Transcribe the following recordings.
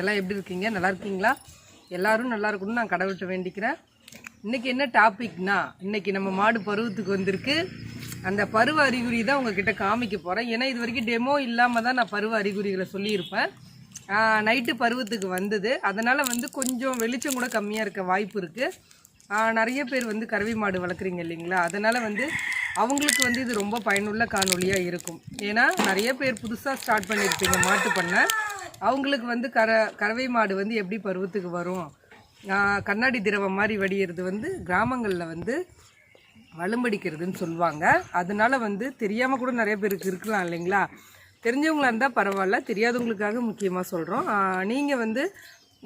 எல்லாம் எப்படி இருக்கீங்க? நல்லா இருக்கீங்களா? எல்லாரும் நல்லா இருக்கணும்னு நான் கடவுள்கிட்ட வேண்டிக்கிறேன். இன்னைக்கு என்ன டாபிக்னா இன்னைக்கு நம்ம மாடு பருவத்துக்கு வந்திருக்கு. அந்த பருவ அறிகுறி தான் உங்ககிட்ட காமிக்க போகிறேன் ஏன்னா இது வரைக்கும் டெமோ இல்லாமல் தான் நான் பருவ அறிகுறிகளை சொல்லியிருப்பேன். நைட்டு பருவத்துக்கு வந்தது. அதனால் வந்து கொஞ்சம் வெளிச்சம் கூட கம்மியாக இருக்க வாய்ப்பு இருக்குது நிறைய பேர் வந்து கறவை மாடு வளர்க்குறீங்க இல்லைங்களா? அதனால் வந்து அவங்களுக்கு வந்து இது ரொம்ப பயனுள்ள காணொலியாக இருக்கும். ஏன்னா நிறைய பேர் புதுசாக ஸ்டார்ட் பண்ணியிருப்பீங்க மாட்டு பண்ண. அவங்களுக்கு வந்து கர கறவை மாடு வந்து எப்படி பருவத்துக்கு வரும்? கண்ணாடி திரவம் மாதிரி வடிகிறது வந்து கிராமங்களில் வந்து வலும்படிக்கிறதுன்னு சொல்லுவாங்க. அதனால் வந்து தெரியாமல் கூட நிறைய பேருக்கு இருக்கலாம் இல்லைங்களா? தெரிஞ்சவங்களாக இருந்தால் பரவாயில்ல தெரியாதவங்களுக்காக முக்கியமாக சொல்கிறோம் நீங்கள் வந்து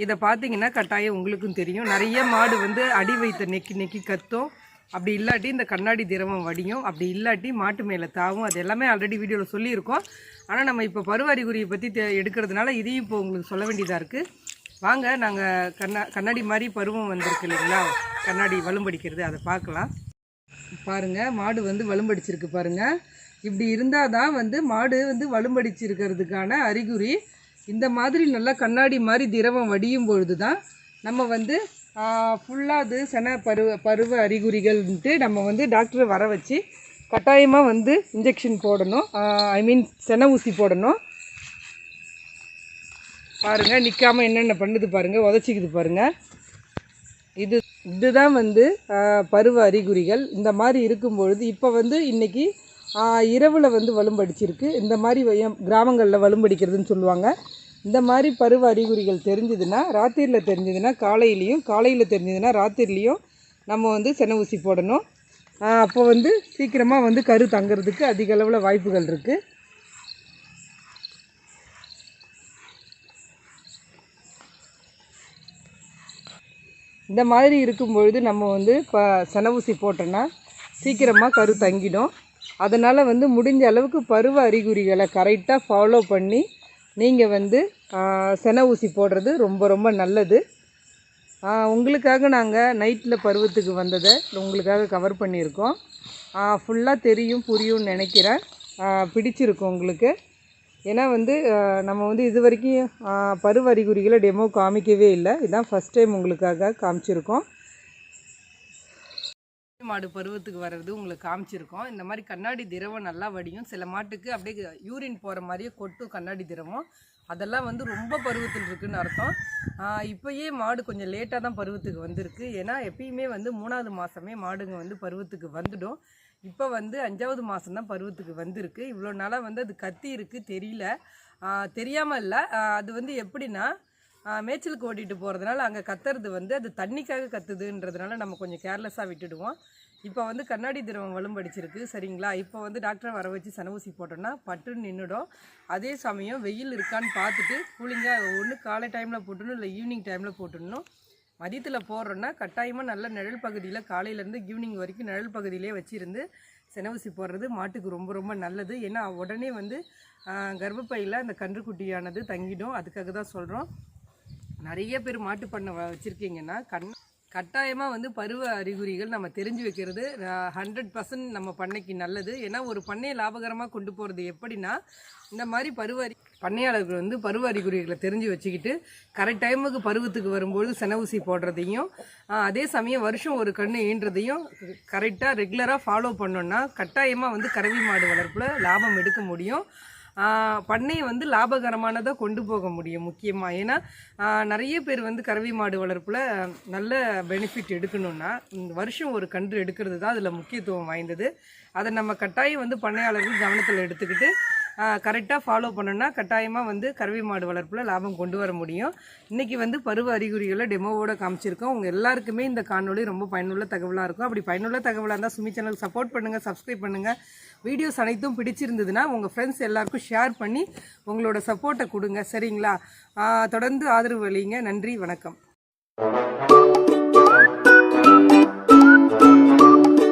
இதை பார்த்தீங்கன்னா கட்டாயம் உங்களுக்கும் தெரியும். நிறைய மாடு வந்து அடி வைத்த நெக்கி நெக்கி கத்தும். அப்படி இல்லாட்டி இந்த கண்ணாடி திரவம் வடியும் அப்படி இல்லாட்டி மாட்டு மேலே தாவும் அது எல்லாமே ஆல்ரெடி வீடியோவில் சொல்லியிருக்கோம். ஆனால் நம்ம இப்போ பருவ அறிகுறியை பற்றி எடுக்கிறதுனால இதையும் இப்போ உங்களுக்கு சொல்ல வேண்டியதாக இருக்குது வாங்க நாங்கள் கண்ணா கண்ணாடி மாதிரி பருவம் வந்திருக்கு இல்லைங்களா? கண்ணாடி வலும்படிக்கிறது அதை பார்க்கலாம். பாருங்கள் மாடு வந்து வலும்படிச்சிருக்கு பாருங்க. இப்படி இருந்தால் தான் வந்து மாடு வந்து வலும்படிச்சிருக்கிறதுக்கான அறிகுறி. இந்த மாதிரி நல்லா கண்ணாடி மாதிரி திரவம் வடியும் பொழுது தான் நம்ம வந்து ஃபுல்லாக அது சென பருவ பருவ அறிகுறிகள்ன்ட்டு நம்ம வந்து டாக்டரை வர வச்சு கட்டாயமாக வந்து இன்ஜெக்ஷன் போடணும். ஐ மீன் சென ஊசி போடணும். பாருங்க நிற்காம என்னென்ன பண்ணுது பாருங்கள் உதச்சிக்குது பாருங்கள் இது இதுதான் வந்து பருவ அறிகுறிகள். இந்த மாதிரி இருக்கும்பொழுது இப்போ வந்து இன்றைக்கி இரவில் வந்து வலும்படிச்சிருக்கு. இந்த மாதிரி கிராமங்களில் வலும்படிக்கிறதுன்னு சொல்லுவாங்க. இந்த மாதிரி பருவ அறிகுறிகள் தெரிஞ்சதுன்னா ராத்திரியில் தெரிஞ்சதுன்னா காலையிலையும் காலையில் தெரிஞ்சதுன்னா ராத்திரிலையும் நம்ம வந்து சென ஊசி போடணும். அப்போ வந்து சீக்கிரமாக வந்து கரு தங்குறதுக்கு அதிக அளவில் வாய்ப்புகள் இருக்குது இந்த மாதிரி இருக்கும் பொழுது நம்ம வந்து இப்போ சென ஊசி போட்டோன்னா சீக்கிரமாக கரு தங்கிடும். அதனால் வந்து முடிஞ்ச அளவுக்கு பருவ அறிகுறிகளை கரெக்டாக ஃபாலோ பண்ணி நீங்கள் வந்து செனை சென ஊசி போடுறது ரொம்ப ரொம்ப நல்லது. உங்களுக்காக நாங்கள் நைட்டில் பருவத்துக்கு வந்ததை உங்களுக்காக கவர் பண்ணியிருக்கோம். ஃபுல்லாக தெரியும் புரியும்னு நினைக்கிறேன். பிடிச்சிருக்கும் உங்களுக்கு. ஏன்னா வந்து நம்ம வந்து இது வரைக்கும் பருவ அறிகுறிகளை டெமோ காமிக்கவே இல்லை. இதுதான் ஃபஸ்ட் டைம் உங்களுக்காக காமிச்சிருக்கோம். மாடு பருவத்துக்கு வர்றது உங்களுக்கு காமிச்சிருக்கோம். இந்த மாதிரி கண்ணாடி திரவம் நல்லா வடியும். சில மாட்டுக்கு அப்படியே யூரின் போகிற மாதிரியே கொட்டும் கண்ணாடி திரவம். அதெல்லாம் வந்து ரொம்ப பருவத்தில் இருக்குதுன்னு அர்த்தம். இப்போயே இப்பயே மாடு கொஞ்சம் லேட்டாக தான் பருவத்துக்கு வந்திருக்கு. ஏன்னா எப்பயுமே வந்து மூணாவது மாதமே மாடுங்க வந்து பருவத்துக்கு வந்துடும். இப்போ வந்து அஞ்சாவது மாதம் தான் பருவத்துக்கு வந்திருக்கு. இவ்வளோ நாளாக வந்து அது கத்தி இருக்குது தெரியல. தெரியாமல் இல்லை. அது வந்து எப்படின்னா மேய்ச்சலுக்கு ஓட்டிட்டு போகிறதுனால அங்கே கத்துறது வந்து அது தண்ணிக்காக கத்துதுன்றதுனால நம்ம கொஞ்சம் கேர்லெஸ்ஸாக விட்டுடுவோம். இப்போ வந்து கண்ணாடி திரவம் வலும்படிச்சிருக்கு சரிங்களா? இப்போ வந்து டாக்டரை வர வச்சு சனவூசி ஊசி போட்டோம்னா பட்டுன்னு நின்றுடும் அதே சமயம் வெயில் இருக்கான்னு பார்த்துட்டு கூலிங்காக ஒன்று காலை டைமில் போட்டுடணும் இல்லை ஈவினிங் டைமில் போட்டுடணும். மதியத்தில் போடுறோன்னா கட்டாயமாக நல்ல நிழல் பகுதியில் காலையிலேருந்து ஈவினிங் வரைக்கும் நிழல் பகுதியிலே வச்சுருந்து சென ஊசி போடுறது மாட்டுக்கு ரொம்ப ரொம்ப நல்லது. ஏன்னா உடனே வந்து கர்ப்பப்பையில் அந்த கன்றுக்குட்டியானது தங்கிடும். அதுக்காக தான் சொல்கிறோம் நிறைய பேர் மாட்டு பண்ணை வச்சுருக்கீங்கன்னா கண் கட்டாயமாக வந்து பருவ அறிகுறிகள் நம்ம தெரிஞ்சு வைக்கிறது. ஹண்ட்ரட் பர்சன்ட் நம்ம பண்ணைக்கு நல்லது. ஏன்னா ஒரு பண்ணையை லாபகரமாக கொண்டு போகிறது எப்படின்னா இந்த மாதிரி பருவ அறி பண்ணையாளர்கள் வந்து பருவ அறிகுறிகளை தெரிஞ்சு வச்சுக்கிட்டு கரெக்ட் டைமுக்கு பருவத்துக்கு வரும்பொழுது சென ஊசி போடுறதையும் அதே சமயம் வருஷம் ஒரு கண்ணு ஈன்றதையும் கரெக்டாக ரெகுலராக ஃபாலோ பண்ணோன்னா கட்டாயமாக வந்து கறவி மாடு வளர்ப்பில் லாபம் எடுக்க முடியும். பண்ணையை வந்து லாபகரமானதாக கொண்டு போக முடியும் முக்கியமாக ஏன்னா நிறைய பேர் வந்து கறவை மாடு வளர்ப்பில் நல்ல பெனிஃபிட் எடுக்கணும்னா இந்த வருஷம் ஒரு கன்று எடுக்கிறது தான் அதில் முக்கியத்துவம் வாய்ந்தது. அதை நம்ம கட்டாயம் வந்து பண்ணையாளர்கள் கவனத்தில் எடுத்துக்கிட்டு கரெக்டாக ஃபாலோ பண்ணோன்னா கட்டாயமாக வந்து கறவை மாடு வளர்ப்பில் லாபம் கொண்டு வர முடியும். இன்றைக்கி வந்து பருவ அறிகுறிகளை டெமோவோட காமிச்சிருக்கோம். உங்கள் எல்லாருக்குமே இந்த காணொளி ரொம்ப பயனுள்ள தகவலாக இருக்கும். அப்படி பயனுள்ள தகவலாக இருந்தால் சுமி சேனல் சப்போர்ட் பண்ணுங்கள் சப்ஸ்கிரைப் பண்ணுங்கள் வீடியோஸ் அனைத்தும் பிடிச்சிருந்ததுன்னா உங்கள் ஃப்ரெண்ட்ஸ் எல்லாருக்கும் ஷேர் பண்ணி உங்களோட சப்போர்ட்டை கொடுங்க. சரிங்களா? தொடர்ந்து ஆதரவு அளிங்க. நன்றி வணக்கம்.